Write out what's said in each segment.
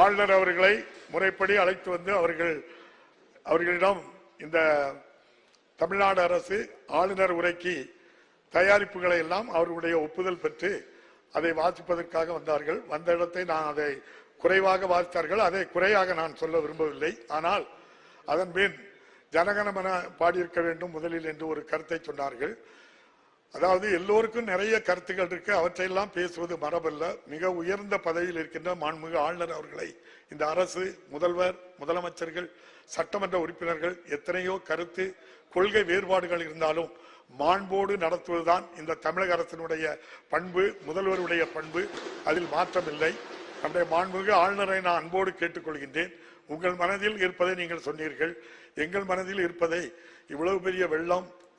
ஆளுநர் அவர்களை முறைப்படி அழைத்து வந்து அவர்கள் அவர்களிடம் இந்த தமிழ்நாடு அரசு ஆளுநர் உரைக்கு தயாரிப்புகளை எல்லாம் அவர்களுடைய ஒப்புதல் பெற்று அதை வாசிப்பதற்காக வந்தார்கள். வந்த இடத்தை நான் அதை குறைவாக வாசித்தார்கள். அதை குறையாக நான் சொல்ல விரும்பவில்லை. ஆனால் அதன் பின் ஜனகணமன பாடியிருக்க வேண்டும் முதலில் என்று ஒரு கருத்தை சொன்னார்கள். அதாவது எல்லோருக்கும் நிறைய கருத்துக்கள் இருக்கு. அவற்றையெல்லாம் பேசுவது மரபல்ல. மிக உயர்ந்த பதவியில் இருக்கின்ற மாண்புமிகு ஆளுநர் அவர்களை இந்த அரசு முதல்வர் முதலமைச்சர்கள் சட்டமன்ற உறுப்பினர்கள் எத்தனையோ கருத்து கொள்கை வேறுபாடுகள் இருந்தாலும் மாண்போடு நடத்துவதுதான் இந்த தமிழக அரசினுடைய பண்பு முதல்வருடைய பண்பு. அதில் மாற்றமில்லை. நம்முடைய மாண்புமிகு ஆளுநரை நான் அன்போடு கேட்டுக்கொள்கின்றேன். உங்கள் மனதில் இருப்பதை நீங்கள் சொன்னீர்கள். எங்கள் மனதில் இருப்பதை இவ்வளவு பெரிய வெள்ளம்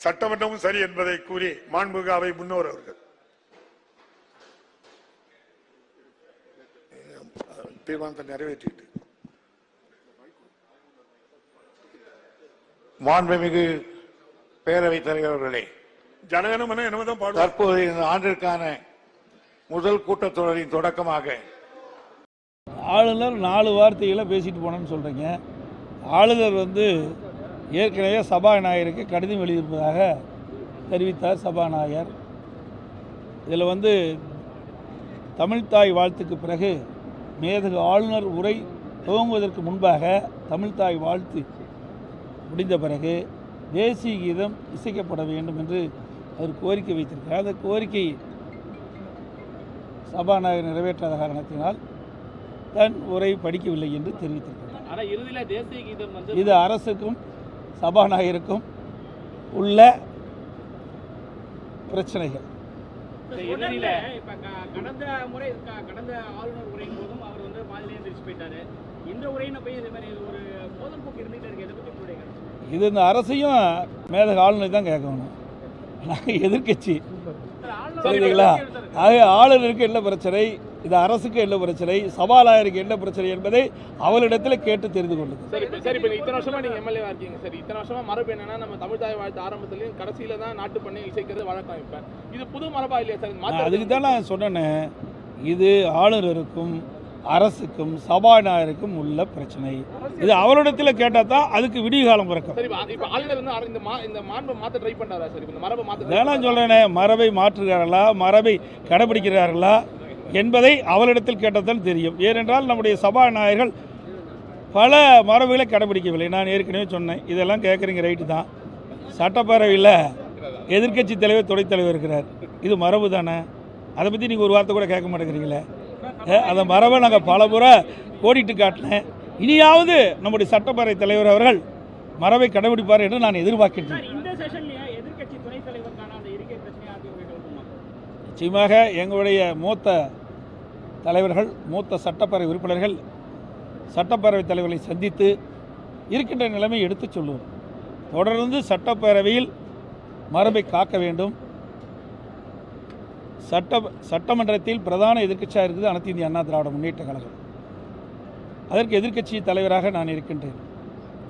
சட்டமன்றமும் சரி என்பதை கூறி மாண்புமிகு அவை முன்னோர் அவர்கள். தீர்மானத்தை நிறைவேற்றிட்டு. மாண்புமிகு பேரவைத் தலைவர் அவர்களே ஜனகணமன என்னதான் பாடுவார்? தற்போது இந்த ஆண்டிற்கான முதல் கூட்டத்தொடரின் தொடக்கமாக ஆளுநர் நாலு வார்த்தைகளை பேசிட்டு போனேன்னு சொல்கிறீங்க ஆளுநர் வந்து ஏற்கனவே சபாநாயகருக்கு கடிதம் எழுதியிருப்பதாக தெரிவித்தார் சபாநாயகர். இதில் வந்து தமிழ்த்தாய் வாழ்த்துக்கு பிறகு மேதகு ஆளுநர் உரை துவங்குவதற்கு முன்பாக தமிழ்த்தாய் வாழ்த்து முடிந்த பிறகு தேசிய கீதம் இசைக்கப்பட வேண்டும் என்று அவர் கோரிக்கை வைத்திருக்கிறார். அந்த கோரிக்கை சபாநாயகர் நிறைவேற்றாத காரணத்தினால் தன் உரை படிக்கவில்லை என்று தெரிவித்திருக்கிறார். இது அரசுக்கும் சபாநாயகருக்கும் உள்ள பிரச்சனைகள். கடந்த முறை கடந்த ஆளுநர் உரையின் போதும் அவர் வந்து பாதியிலே எந்திரிச்சு போயிட்டாரு. இந்த உரையின போய் இதே மாதிரி ஒரு இருக்கு. இதை உங்களுடைய இந்த அரசையும் மேதக ஆளுநர் தான் கேட்கணும். நாங்கள் ஆளுநர் சரிங்களா. ஆக ஆளுநருக்கு என்ன பிரச்சனை? இது அரசுக்கு என்ன பிரச்சனை? சபாநாயகருக்கு என்ன பிரச்சனை என்பதை அவளிடத்தில் கேட்டு தெரிந்து கொள்ளுங்கள். சரி சரி இப்போ இத்தனை வருஷமா நீங்க எம்எல்ஏவா இருக்கீங்க. சரி இத்தனை வருஷமா மரபு என்னன்னா நம்ம தமிழ் தாய் வாழ்த்து ஆரம்பத்துலயும் கடைசியில தான் நாட்டு பண்ணி இசைக்கிறது வழக்கம் இப்ப. இது புது மரபா இல்லையா சார்? அதுக்கு தான் நான் சொன்னேனே இது ஆளுநருக்கும் அரசுக்கும் சபாநாயகருக்கும் உள்ள பிரச்சனை. இது அவரிடத்தில் கேட்டால் தான் அதுக்கு விடிய காலம் பிறக்கும். சரி இப்ப- இப்ப ஆளுநர் வந்து அர- இந்த மா இந்த மாண்பை மாத்த ட்ரை பண்றாரா சார்? இப்ப இந்த மரபை மாத்த try வேணாம் பண்றாரா? சொல்றேனே மரபை மாற்றுகிறார்களா? மரபை கடைபிடிக்கிறார்களா? என்பதை அவளிடத்தில் கேட்டதால் தெரியும். ஏனென்றால் நம்முடைய சபாநாயகர்கள் பல மரபுகளை கடைபிடிக்கவில்லை. நான் ஏற்கனவே சொன்னேன். இதெல்லாம் கேட்குறீங்க ரைட்டு தான். சட்டப்பேரவையில் எதிர்க்கட்சி தலைவர் துணைத் தலைவர் இருக்கிறார். இது மரபு தானே? அதை பற்றி நீங்கள் ஒரு வார்த்தை கூட கேட்க மாட்டேங்கிறீங்களே? ஏ, அந்த மரபை நாங்கள் பல முறை கோடிட்டு காட்டினேன். இனியாவது நம்முடைய சட்டப்பேரவை தலைவர் அவர்கள் மரபை கடைபிடிப்பார் என்று நான் எதிர்பார்க்கின்றேன் சார், இந்த செஷன்லயே எதிர்க்கட்சி துணைத் தலைவருக்கான அந்த இருக்கை பிரச்சனையை அதிமுக எழுப்புமா நிச்சயமாக எங்களுடைய மூத்த தலைவர்கள் மூத்த சட்டப்பேரவை உறுப்பினர்கள் சட்டப்பேரவை தலைவர்களை சந்தித்து இருக்கின்ற நிலைமை எடுத்துச் சொல்லுவோம். தொடர்ந்து சட்டப்பேரவையில் மரபை காக்க வேண்டும். சட்ட சட்டமன்றத்தில் பிரதான எதிர்க்கட்சியாக இருக்குது அனைத்து இந்திய அண்ணா திராவிட முன்னேற்ற கழகம். அதற்கு எதிர்க்கட்சி தலைவராக நான் இருக்கின்றேன்.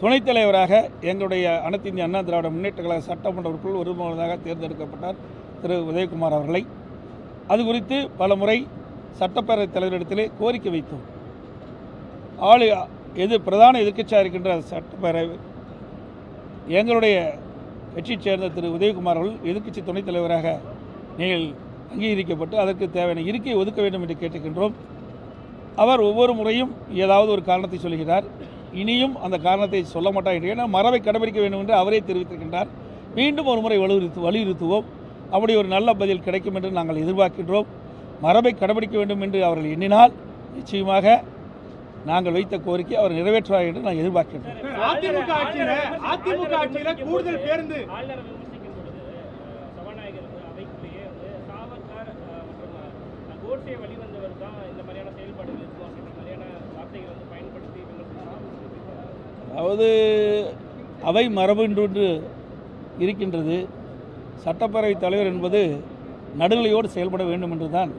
துணைத் தலைவராக எங்களுடைய அனைத்து இந்திய அண்ணா திராவிட முன்னேற்ற கழக சட்டமன்ற உறுப்பினர் ஒருமுறையாக தேர்ந்தெடுக்கப்பட்டார் திரு. உதயகுமார் அவர்களை. அது குறித்து பல முறை சட்டப்பேரவைத் தலைவரிடத்திலே கோரிக்கை வைத்தோம். ஆளு எது பிரதான எதிர்க்கட்சியாக இருக்கின்ற சட்டப்பேரவை எங்களுடைய கட்சியைச் சேர்ந்த திரு. உதயகுமார் அவர்கள் எதிர்க்கட்சி துணைத் தலைவராக நீங்கள் அங்கீகரிக்கப்பட்டு அதற்கு தேவையான இருக்கை ஒதுக்க வேண்டும் என்று கேட்டுக்கின்றோம். அவர் ஒவ்வொரு முறையும் ஏதாவது ஒரு காரணத்தை சொல்கிறார். இனியும் அந்த காரணத்தை சொல்ல மாட்டார் என்று ஏன்னா மரபை கடைபிடிக்க வேண்டும் என்று அவரே தெரிவித்திருக்கின்றார். மீண்டும் ஒரு முறை வலியுறுத்து வலியுறுத்துவோம். அப்படி ஒரு நல்ல பதில் கிடைக்கும் என்று நாங்கள் எதிர்பார்க்கின்றோம். மரபை கடைபிடிக்க வேண்டும் என்று அவர்கள் எண்ணினால் நிச்சயமாக நாங்கள் வைத்த கோரிக்கை அவர் நிறைவேற்றுவார் என்று நான் எதிர்பார்க்கின்றோம் அதிமுக ஆட்சியில அதிமுக ஆட்சியில கூடுதல் பேருந்து. அதாவது அவை மரபு என்று இருக்கின்றது. சட்டப்பேரவைத் தலைவர் என்பது நடுநிலையோடு செயல்பட வேண்டும் என்று தான்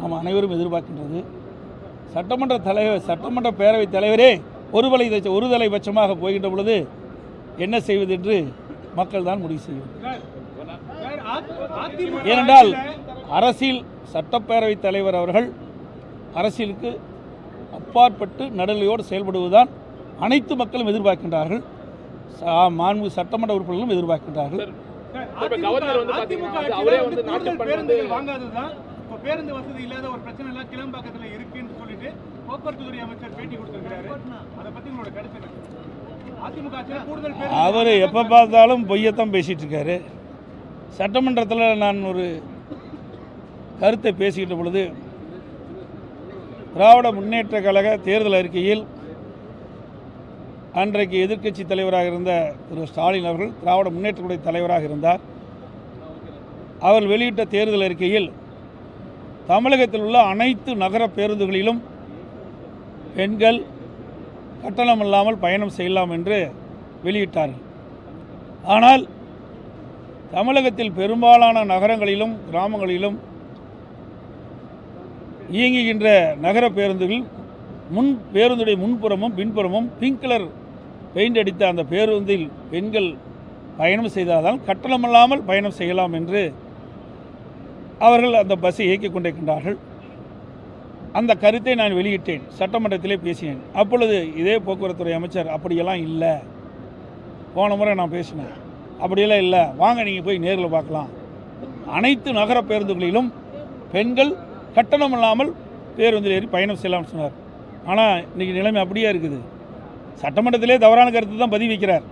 நாம் அனைவரும் எதிர்பார்க்கின்றது. சட்டமன்ற தலைவர் சட்டமன்ற பேரவைத் தலைவரே ஒருவலை ஒருதலை பட்சமாக போகின்ற பொழுது என்ன செய்வது என்று மக்கள் தான் முடிவு செய்யும் ஏனென்றால் அரசியல் சட்டப்பேரவைத் தலைவர் அவர்கள் அரசியலுக்கு அப்பாற்பட்டு நடுநிலையோடு செயல்படுவதுதான் அனைத்து மக்களும் எதிர்பார்க்கின்றார்கள். மாண்பு சட்டமன்ற உறுப்பினர்களும் எதிர்பார்க்கின்றார்கள். இப்ப கவர்னர் வந்து பாத்தீங்கன்னா, அவரே வந்து நாட்டு வந்து- வாங்காததுதான். இப்ப பேருந்து வசதி இல்லாத ஒரு பிரச்சனை எல்லாம் கிளம்பாக்கத்துல இருக்குன்னு சொல்லிட்டு போக்குவரத்து துறை அமைச்சர் பேட்டி கொடுத்திருக்காரு அதை பத்தி உங்களோட கருத்து என்ன? அதிமுக ஆட்சியில கூடுதல் பேருந்து அவர் எப்போ பார்த்தாலும் பொய்யத்தான் பேசிகிட்டு இருக்காரு. சட்டமன்றத்தில் நான் ஒரு கருத்தை பேசிக்கிட்ட பொழுது திராவிட முன்னேற்ற கழக தேர்தல் அறிக்கையில் அன்றைக்கு எதிர்க்கட்சி தலைவராக இருந்த திரு ஸ்டாலின் அவர்கள் திராவிட முன்னேற்ற தலைவராக இருந்தார். அவர் வெளியிட்ட தேர்தல் அறிக்கையில் தமிழகத்தில் உள்ள அனைத்து நகர பேருந்துகளிலும் பெண்கள் கட்டணம் இல்லாமல் பயணம் செய்யலாம் என்று வெளியிட்டார்கள். ஆனால் தமிழகத்தில் பெரும்பாலான நகரங்களிலும் கிராமங்களிலும் இயங்குகின்ற நகர பேருந்துகள் முன் பேருந்துடைய முன்புறமும் பின்புறமும் பிங்க் கலர் பெயிண்ட் அடித்த அந்த பேருந்தில் பெண்கள் பயணம் செய்தால்தான் கட்டணமில்லாமல் பயணம் செய்யலாம் என்று அவர்கள் அந்த பஸ்ஸை இயக்கிக் கொண்டிருக்கின்றார்கள். அந்த கருத்தை நான் வெளியிட்டேன். சட்டமன்றத்திலே பேசினேன். அப்பொழுது இதே போக்குவரத்துறை அமைச்சர் அப்படியெல்லாம் இல்லை. போன முறை நான் பேசினேன். அப்படியெல்லாம் இல்லை. வாங்க நீங்கள் போய் நேரில் பார்க்கலாம். அனைத்து நகர பேருந்துகளிலும் பெண்கள் கட்டணம் இல்லாமல் பேருந்தில் ஏறி பயணம் செய்யலாம்னு சொன்னார். ஆனால் இன்றைக்கி நிலைமை அப்படியே இருக்குது? சட்டமன்றத்திலே தவறான கருத்து தான் பதிவு வைக்கிறார்.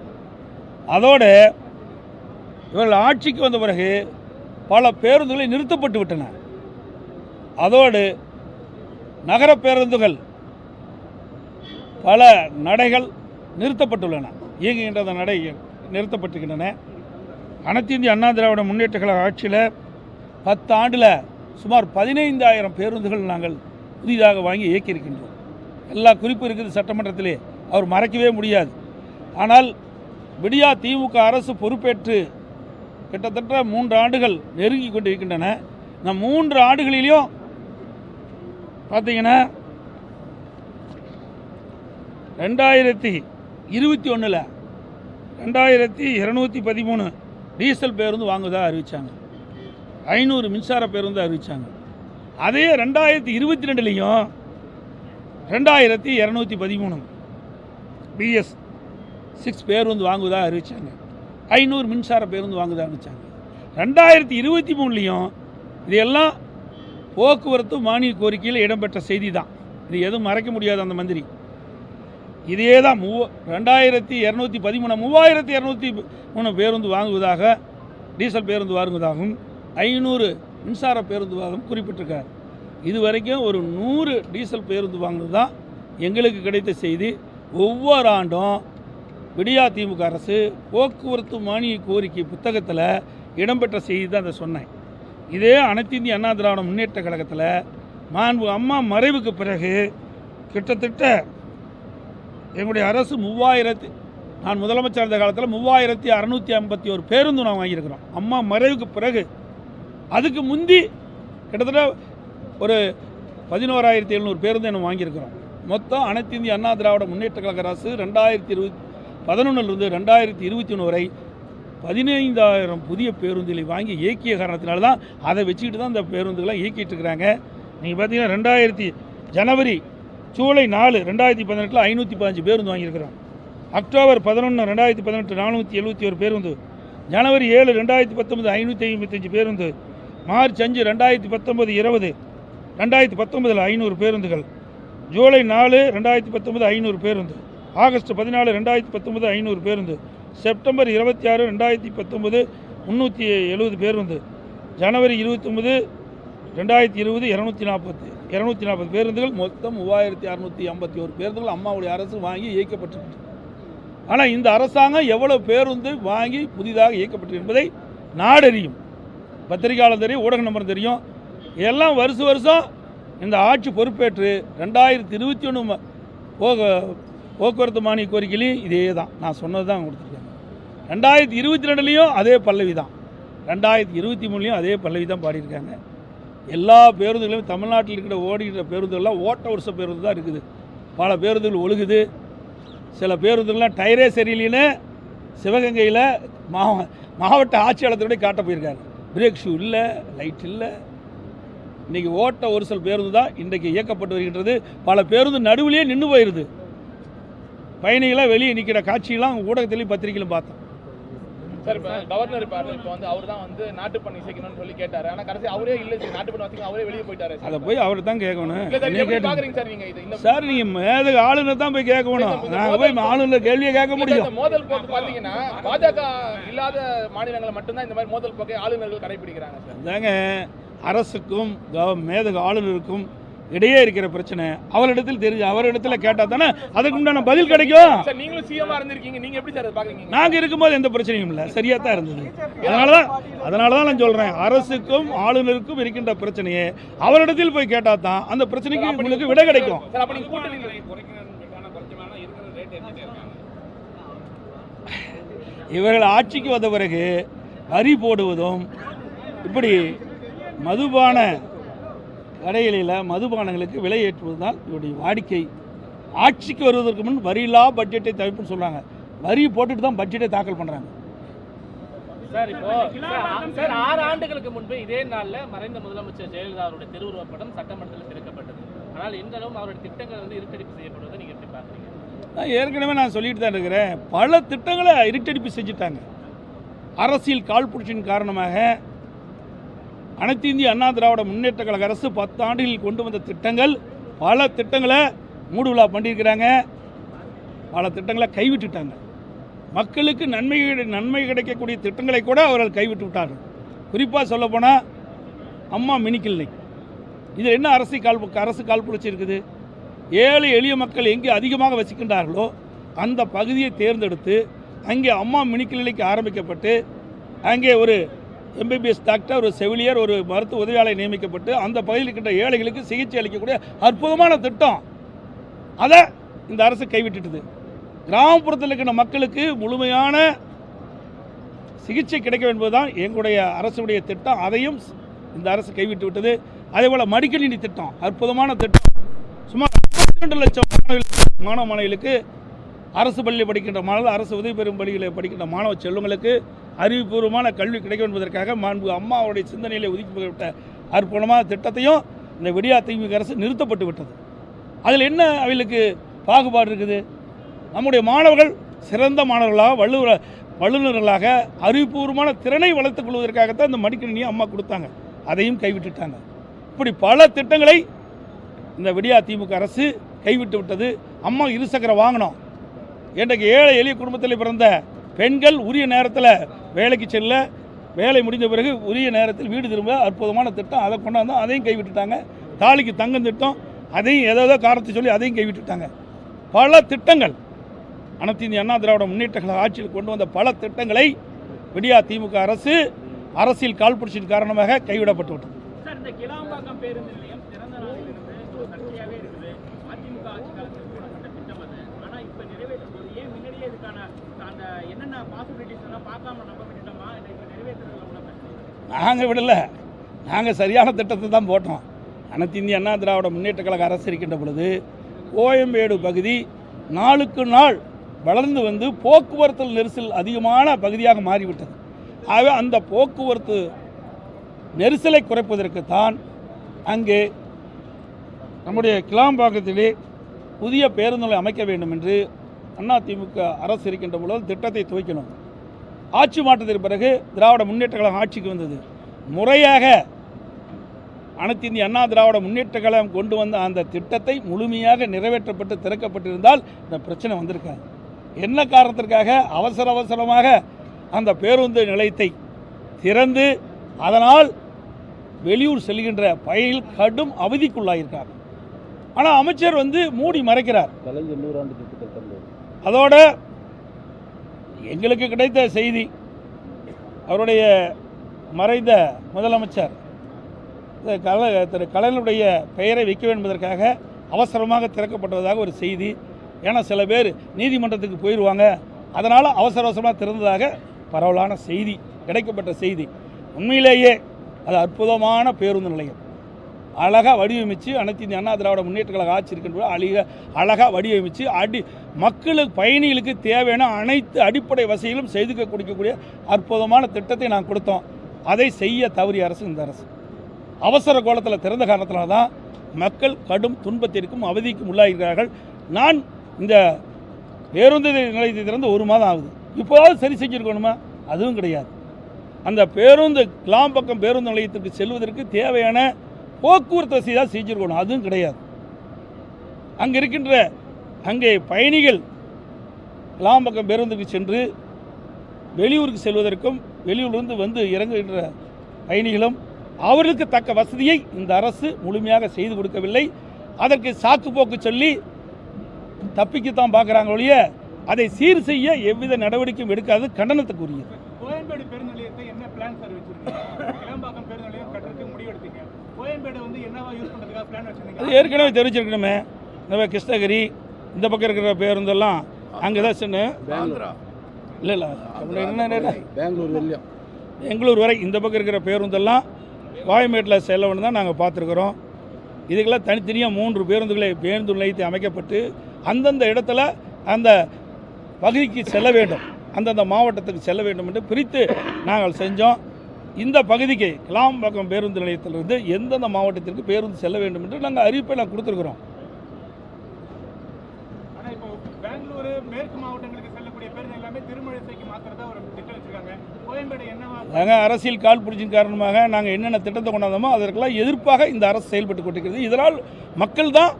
அதோடு இவர்கள் ஆட்சிக்கு வந்த பிறகு பல பேருந்துகளை நிறுத்தப்பட்டு விட்டன. அதோடு நகர பேருந்துகள் பல நடைகள் நிறுத்தப்பட்டுள்ளன. இயங்குகின்ற அந்த நடை நிறுத்தப்பட்டிருக்கின்றன அனைத்து இந்திய அண்ணா திராவிட முன்னேற்ற கழக ஆட்சியில் பத்து ஆண்டில் சுமார் பதினைந்தாயிரம் பேருந்துகள் நாங்கள் புதிதாக வாங்கி இயக்கியிருக்கின்றோம். எல்லா குறிப்பு இருக்குது சட்டமன்றத்திலே. அவர் மறைக்கவே முடியாது. ஆனால் விடியா திமுக அரசு பொறுப்பேற்று கிட்டத்தட்ட மூன்று ஆண்டுகள் நெருங்கி கொண்டிருக்கின்றன. இந்த மூன்று ஆண்டுகளிலும் பார்த்தீங்கன்னா ரெண்டாயிரத்தி இருபத்தி ஒன்றில் ரெண்டாயிரத்தி இரநூத்தி பதிமூணு டீசல் பேருந்து வாங்குவதாக அறிவித்தாங்க ஐநூறு மின்சார பேருந்து அறிவித்தாங்க அதே ரெண்டாயிரத்தி இருபத்தி ரெண்டுலேயும் ரெண்டாயிரத்தி இரநூத்தி பதிமூணு பிஎஸ் சிக்ஸ் பேருந்து வாங்குவதாக அறிவித்தாங்க ஐநூறு மின்சார பேருந்து வாங்குவதாக அறிவித்தாங்க ரெண்டாயிரத்தி இருபத்தி மூணுலேயும் இதெல்லாம் போக்குவரத்து மானிய கோரிக்கையில் இடம்பெற்ற செய்தி தான் இது எதுவும் மறைக்க முடியாது அந்த மந்திரி. இதே தான் மூவ ரெண்டாயிரத்தி இரநூத்தி பதிமூணு மூவாயிரத்தி இரநூத்தி மூணு பேருந்து வாங்குவதாக டீசல் பேருந்து வாங்குவதாகவும் ஐநூறு மின்சார பேருந்து வாங்கவும் குறிப்பிட்டிருக்கார். இதுவரைக்கும் ஒரு நூறு டீசல் பேருந்து வாங்குவது தான் எங்களுக்கு கிடைத்த செய்தி. ஒவ்வொரு ஆண்டும் விடியா திமுக அரசு போக்குவரத்து மானிய கோரிக்கை புத்தகத்தில் இடம்பெற்ற செய்தி தான் அதை சொன்னேன். இதே அனைத்து இந்திய அண்ணா திராவிட முன்னேற்ற கழகத்தில் மாண்பு அம்மா மறைவுக்கு பிறகு கிட்டத்தட்ட எங்களுடைய அரசு மூவாயிரத்தி நான் முதலமைச்சர் இருந்த காலத்தில் மூவாயிரத்தி அறநூற்றி ஐம்பத்தி ஒரு பேருந்து நான் வாங்கியிருக்கிறோம். அம்மா மறைவுக்கு பிறகு. அதுக்கு முந்தி கிட்டத்தட்ட ஒரு பதினோராயிரத்தி எழுநூறு பேருந்து நம்ம வாங்கியிருக்கிறோம். மொத்தம் அனைத்து இந்திய அண்ணா திராவிட முன்னேற்ற கழக அரசு ரெண்டாயிரத்தி இருபத்தி பதினொன்றிலிருந்து ரெண்டாயிரத்தி இருபத்தி ஒன்று வரை பதினைந்தாயிரம் புதிய பேருந்துகளை வாங்கி இயக்கிய காரணத்தினால தான் அதை வச்சுக்கிட்டு தான் இந்த பேருந்துகளை இயக்கிட்டு இருக்கிறாங்க. நீங்கள் பார்த்தீங்கன்னா ரெண்டாயிரத்தி ஜனவரி ஜூலை நாலு ரெண்டாயிரத்தி பதினெட்டில் ஐநூற்றி பதினஞ்சு பேருந்து வாங்கியிருக்கிறோம். அக்டோபர் பதினொன்று ரெண்டாயிரத்தி பதினெட்டு நானூற்றி எழுபத்தி ஒரு பேருந்து. ஜனவரி ஏழு ரெண்டாயிரத்தி பத்தொன்பது ஐநூற்றி ஐம்பத்தஞ்சு பேருந்து. மார்ச் அஞ்சு ரெண்டாயிரத்தி பத்தொம்பது இருபது. ரெண்டாயிரத்தி பத்தொம்பதில் ஐநூறு பேருந்துகள். ஜூலை நாலு ரெண்டாயிரத்தி பத்தொன்பது ஐநூறு பேருந்து ஆகஸ்ட் பதினாலு ரெண்டாயிரத்தி பத்தொன்பது ஐநூறு பேருந்து செப்டம்பர் இருபத்தி ஆறு ரெண்டாயிரத்தி பத்தொன்பது முந்நூற்றி எழுபது பேருந்து ஜனவரி இருபத்தொம்பது ரெண்டாயிரத்தி இருபது இரநூத்தி நாற்பது இரநூத்தி நாற்பது பேருந்துகள் மொத்தம் மூவாயிரத்தி அறநூற்றி ஐம்பத்தி ஒரு பேருந்துகள் அம்மாவுடைய அரசு வாங்கி இயக்கப்பட்டிருக்கு. ஆனால் இந்த அரசாங்கம் எவ்வளவு பேருந்து வாங்கி புதிதாக இயக்கப்பட்டு என்பதை நாடறியும். பத்திரிகையாளர் தெரியும் ஊடக நம்பர் தெரியும். எல்லாம் வருஷம் வருஷம் இந்த ஆட்சி பொறுப்பேற்று ரெண்டாயிரத்தி இருபத்தி ஒன்று போக போக்குவரத்து மானிய கோரிக்கையிலையும் இதே தான் நான் சொன்னது தான் கொடுத்துருக்காங்க ரெண்டாயிரத்தி இருபத்தி ரெண்டுலேயும் அதே பல்லவி தான் ரெண்டாயிரத்தி இருபத்தி மூணுலேயும் அதே பல்லவி தான் பாடியிருக்காங்க. எல்லா பேருந்துகளையும் தமிழ்நாட்டில் இருக்கிற ஓடுகிற பேருந்துகள்லாம் ஓட்ட வருஷ பேருந்து தான் இருக்குது. பல பேருந்துகள் ஒழுகுது. சில பேருந்துகள்லாம் டயரே சரியில்லைன்னு சிவகங்கையில் மாவ மாவட்ட ஆட்சியாளத்தோடய காட்ட போயிருக்காரு பிரேக் ஷூ இல்லை லைட் இல்லை. இன்றைக்கி ஓட்ட ஒரு சில பேருந்து தான் இன்றைக்கு இயக்கப்பட்டு வருகின்றது. பல பேருந்து நடுவிலேயே நின்று போயிடுது பயணிகளாக வெளியே நிற்கிற காட்சியெல்லாம் ஊடகத்திலையும் பத்திரிகையிலும் பார்த்தோம். சார் இப்போ கவர்னர் இருப்பாரு இப்போ வந்து அவர் தான் வந்து நாட்டு பண்ணி இசைக்கணும்னு சொல்லி கேட்டாரு. ஆனா கடைசி அவரே இல்லை நாட்டு பண்ணி அவரே வெளியே போயிட்டாரு அதை போய் அவர் தான் கேட்கணும். சார் பாக்குறீங்க சார் நீங்க இது? இந்த சார் நீங்கள் மேதக ஆளுநர் தான் போய் கேட்கணும். நாங்கள் போய் ஆளுநர் கேள்வியை கேட்க முடியும். மோதல் போக்கு பாத்தீங்கன்னா பாஜக இல்லாத மாநிலங்களை மட்டும்தான் இந்த மாதிரி மோதல் போக்கை ஆளுநர்கள் கடைபிடிக்கிறாங்க சார். அரசுக்கும் மேதக ஆளுநருக்கும் இடையே இருக்கிற பிரச்சனை. அவரிடத்தில் தெரிஞ்சு அவரிடத்துல கேட்டால் தானே அதுக்கு உண்டான பதில் கிடைக்கும். நீங்களும் சிஎம்மா இருந்திருக்கீங்க. நீங்க எப்படி சார் அதை பாக்குறீங்க நாங்கள் இருக்கும்போது எந்த பிரச்சனையும் இல்லை. சரியாக தான் இருந்தது. அதனால தான் அதனால தான் நான் சொல்கிறேன் அரசுக்கும் ஆளுநருக்கும் இருக்கின்ற பிரச்சனையை. அவரிடத்தில் போய் கேட்டால் தான் அந்த பிரச்சனைக்கு உங்களுக்கு விடை கிடைக்கும். இவர்கள் ஆட்சிக்கு வந்த பிறகு வரி போடுவதும் இப்படி மதுபான கடைகளில் மதுபானங்களுக்கு விலை ஏற்றுவது தான் இவருடைய வாடிக்கை. ஆட்சிக்கு வருவதற்கு முன் வரியில்லா பட்ஜெட்டை தவிர்ப்புன்னு சொல்கிறாங்க வரி போட்டுட்டு தான் பட்ஜெட்டை தாக்கல் பண்ணுறாங்க சார் இப்போ சார், ஆறு ஆண்டுகளுக்கு முன்பு இதே நாள்ல மறைந்த முதலமைச்சர் ஜெயலலிதா அவருடைய திருவுருவப் படம் சட்டமன்றத்தில் திறக்கப்பட்டது. ஆனால் இன்றளவும் அவருடைய திட்டங்கள் வந்து இருட்டடிப்பு செய்யப்படுவதை நீங்க எப்படி பாக்குறீங்க நான் ஏற்கனவே நான் சொல்லிட்டு தான் இருக்கிறேன். பல திட்டங்களை இருட்டடிப்பு செஞ்சுட்டாங்க. அரசியல் காழ்ப்புணர்ச்சியின் காரணமாக அனைத்து இந்திய அண்ணா திராவிட முன்னேற்ற கழக அரசு பத்து ஆண்டுகளில் கொண்டு வந்த திட்டங்கள். பல திட்டங்களை மூடு விழா பண்ணியிருக்கிறாங்க. பல திட்டங்களை கைவிட்டுட்டாங்க. மக்களுக்கு நன்மை நன்மை கிடைக்கக்கூடிய திட்டங்களை கூட அவர்கள் கைவிட்டு விட்டார்கள். குறிப்பாக சொல்லப்போனால் அம்மா மினி கிளினிக் இதில் என்ன அரசு கால் அரசு காழ்ப்புணர்ச்சி இருக்குது? ஏழை எளிய மக்கள் எங்கே அதிகமாக வசிக்கின்றார்களோ அந்த பகுதியை தேர்ந்தெடுத்து அங்கே அம்மா மினி கிளினிக் ஆரம்பிக்கப்பட்டு அங்கே ஒரு எம்பிபிஎஸ் டாக்டர் ஒரு செவிலியர் ஒரு மருத்துவ உதவியாளர் நியமிக்கப்பட்டு அந்த பகுதியில் இருக்கின்ற ஏழைகளுக்கு சிகிச்சை அளிக்கக்கூடிய அற்புதமான திட்டம். அதை இந்த அரசு கைவிட்டுட்டுது. கிராமப்புறத்தில் இருக்கின்ற மக்களுக்கு முழுமையான சிகிச்சை கிடைக்க என்பதுதான் எங்களுடைய அரசுடைய திட்டம். அதையும் இந்த அரசு கைவிட்டு விட்டது அதே போல் மடிக்கணினி திட்டம் அற்புதமான திட்டம். சுமார் 52 லட்சம் மாணவர்களுக்கு மாணவ மாணவிகளுக்கு அரசு பள்ளியில் படிக்கின்ற மாணவர்கள் அரசு உதவி பெறும் பள்ளிகளில் படிக்கின்ற மாணவ செல்வங்களுக்கு அறிவுபூர்வமான கல்வி கிடைக்கும் என்பதற்காக மாண்பு அம்மாவுடைய சிந்தனையில் ஒதுக்கப்பட்ட அற்புதமான திட்டத்தையும் இந்த விடியா திமுக அரசு நிறுத்தப்பட்டு விட்டது. அதில் என்ன அவளுக்கு பாகுபாடு இருக்குது? நம்முடைய மாணவர்கள் சிறந்த மாணவர்களாக வள்ளுவ வல்லுநர்களாக அறிவுபூர்வமான திறனை வளர்த்துக் கொள்வதற்காகத்தான் இந்த மடிக்கணினியை அம்மா கொடுத்தாங்க. அதையும் கைவிட்டுட்டாங்க. இப்படி பல திட்டங்களை இந்த விடியா திமுக அரசு கைவிட்டு விட்டது. அம்மா இருசக்கர வாங்கினோம் இன்றைக்கு ஏழை எளிய குடும்பத்தில் பிறந்த பெண்கள் உரிய நேரத்தில் வேலைக்கு செல்ல வேலை முடிந்த பிறகு உரிய நேரத்தில் வீடு திரும்ப அற்புதமான திட்டம். அதை கொண்டாந்தோம் அதையும் கைவிட்டுட்டாங்க. தாலிக்கு தங்கம் திட்டம். அதையும் ஏதோ காரணத்தை சொல்லி அதையும் கைவிட்டுட்டாங்க. பல திட்டங்கள். அனைத்து இந்திய அண்ணா திராவிட முன்னேற்ற கழக ஆட்சியில் கொண்டு வந்த பல திட்டங்களை விடியா திமுக அரசு அரசியல் காழ்ப்புணர்ச்சியின் காரணமாக கைவிடப்பட்டு விட்டது சார் இந்த கிளாம்பாக்கம் பேருந்து நிலையம் திறந்த நாளிலிருந்து ஒரு சர்ச்சையாகவே இருக்குது அதிமுக ஆட்சி காலத்தில் போடப்பட்ட திட்டம் அது ஆனா இப்ப நிறைவேற்றும் போது ஏன் முன்னாடியே இதுக்கான அந்த என்னென்ன பாசிபிலிட்டிஸ் எல்லாம் பார்க்காம நம்ம விட்டுட்டோமா இல்லை இப்ப நிறைவேற்றுறதுல உள்ள பிரச்சனை நாங்கள் விடலை. நாங்கள் சரியான திட்டத்தை தான் போட்டோம். அனைத்து இந்திய அண்ணா திராவிட முன்னேற்ற கழக அரசு இருக்கின்ற பொழுது கோயம்பேடு பகுதி நாளுக்கு நாள் வளர்ந்து வந்து போக்குவரத்து நெரிசல் அதிகமான பகுதியாக மாறிவிட்டது. ஆகவே அந்த போக்குவரத்து நெரிசலை குறைப்பதற்குத்தான் அங்கே நம்முடைய கிளாம்பாக்கத்திலே புதிய பேருந்துகளை அமைக்க வேண்டும் என்று அதிமுக அரசு இருக்கின்ற பொழுது திட்டத்தை துவைக்கணும். ஆட்சி மாற்றத்திற்கு பிறகு திராவிட முன்னேற்ற கழகம் ஆட்சிக்கு வந்தது. முறையாக அனைத்து இந்திய அண்ணா திராவிட முன்னேற்ற கழகம் கொண்டு வந்த அந்த திட்டத்தை முழுமையாக நிறைவேற்றப்பட்டு திறக்கப்பட்டிருந்தால் இந்த பிரச்சனை வந்திருக்காது. என்ன காரணத்திற்காக? அவசர அவசரமாக அந்த பேருந்து நிலையத்தை திறந்து அதனால் வெளியூர் செல்கின்ற பயணிகள் கடும் அவதிக்குள்ளாயிருக்காங்க ஆனால் அமைச்சர் வந்து மூடி மறைக்கிறார். அதோட எங்களுக்கு கிடைத்த செய்தி அவருடைய மறைந்த முதலமைச்சர் கல திரு கலைஞருடைய பெயரை வைக்க வேண்டும் என்பதற்காக அவசரமாக திறக்கப்பட்டதாக ஒரு செய்தி. ஏன்னா சில பேர் நீதிமன்றத்துக்கு போயிடுவாங்க அதனால் அவசர அவசரமாக திறந்ததாக பரவலான செய்தி கிடைக்கப்பட்ட செய்தி. உண்மையிலேயே அது அற்புதமான பேருந்து நிலையம். அழகாக வடிவமைச்சு அனைத்து இந்திய அண்ணா திராவிட முன்னேற்ற கழக ஆட்சி இருக்கின்ற அழக அழகாக வடிவமைச்சு அடி மக்களுக்கு பயணிகளுக்கு தேவையான அனைத்து அடிப்படை வசதிகளும் செய்து கொடுக்கக்கூடிய அற்புதமான திட்டத்தை நான் கொடுத்தோம். அதை செய்ய தவறிய அரசு இந்த அரசு. அவசர கோலத்தில் திறந்த காரணத்தினால தான் மக்கள் கடும் துன்பத்திற்கும் அவதிக்கும் உள்ளாகிறார்கள். நான் இந்த பேருந்து நிலையத்தை திறந்து ஒரு மாதம் ஆகுது. இப்போதாவது சரி செஞ்சுருக்கணுமா? அதுவும் கிடையாது. அந்த பேருந்து கிளாம்பக்கம் பேருந்து நிலையத்திற்கு செல்வதற்கு தேவையான போக்குவரத்து வசதி தான் செஞ்சுருக்கணும். அதுவும் கிடையாது. அங்கே இருக்கின்ற அங்கே பயணிகள் கிளாம்பக்கம் பேருந்துக்கு சென்று வெளியூருக்கு செல்வதற்கும் வெளியூரிலிருந்து வந்து இறங்குகின்ற பயணிகளும் அவர்களுக்கு தக்க வசதியை இந்த அரசு முழுமையாக செய்து கொடுக்கவில்லை. அதற்கு சாக்கு போக்கு சொல்லி தப்பிக்கத்தான் பார்க்குறாங்க ஒழிய அதை சீர் செய்ய எவ்வித நடவடிக்கையும் எடுக்காது கண்டனத்துக்குரியது கோயம்பேடு பேருந்து நிலையத்தை என்ன பிளான் சார் வச்சிருக்கீங்க கிளம்பாக்கம் பேருந்து நிலையம் கட்டுறதுக்கு முடிவெடுத்தீங்க கோயம்பேடு வந்து என்னவா யூஸ் பண்றதுக்காக பிளான் அது ஏற்கனவே தெரிஞ்சிருக்கணுமே. இந்த கிருஷ்ணகிரி இந்த பக்கம் இருக்கிற பேருந்தெல்லாம் அங்கே தான் சென்று இல்லை இல்லை. என்ன பெங்களூர் பெங்களூர் வரை இந்த பக்கம் இருக்கிற பேருந்தெல்லாம் கோயம்பேட்டில் செல்லவன்னு தான் நாங்கள் பார்த்துருக்குறோம். இதுக்கெல்லாம் தனித்தனியாக மூன்று பேருந்துகளை பேருந்து நிலையத்தை அமைக்கப்பட்டு அந்தந்த இடத்துல அந்த பகுதிக்கு செல்ல வேண்டும். அந்தந்த மாவட்டத்துக்கு செல்ல வேண்டும் என்று பிரித்து நாங்கள் செஞ்சோம். இந்த பகுதிக்கு கிளாம்பாக்கம் பேருந்து நிலையத்திலிருந்து எந்தெந்த மாவட்டத்திற்கு பேருந்து செல்ல வேண்டும் என்று நாங்கள் அறிவிப்பை நாங்கள் கொடுத்துருக்குறோம். நாங்கள் அரசியல் கால் பிடிச்சின் காரணமாக நாங்கள் என்னென்ன திட்டத்தை கொண்டாந்தோமோ அதற்கெல்லாம் எதிர்ப்பாக இந்த அரசு செயல்பட்டு கொண்டிருக்கிறது. இதனால் மக்கள் தான்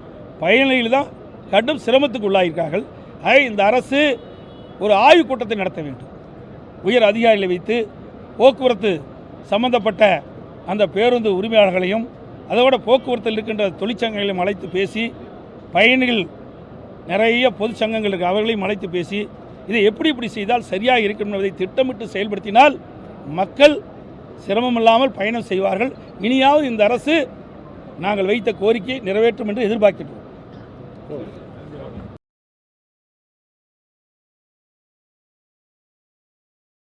பயணிகள் தான் கடும் சிரமத்துக்கு உள்ளாயிருக்கார்கள். ஆக இந்த அரசு ஒரு ஆய்வுக் கூட்டத்தை நடத்த வேண்டும். உயர் அதிகாரிகளை வைத்து போக்குவரத்து சம்பந்தப்பட்ட அந்த பேருந்து உரிமையாளர்களையும் அதோட போக்குவரத்தில் இருக்கின்ற தொழிற்சங்கங்களையும் அழைத்து பேசி பயணிகள் நிறைய பொதுச்சங்கங்கள் இருக்குது அவர்களையும் அழைத்து பேசி இதை எப்படி இப்படி செய்தால் சரியாக இருக்கும் என்பதை திட்டமிட்டு செயல்படுத்தினால் மக்கள் சிரமமில்லாமல் பயணம் செய்வார்கள். இனியாவது இந்த அரசு நாங்கள் வைத்த கோரிக்கையை நிறைவேற்றும் என்று எதிர்பார்க்கின்றோம்.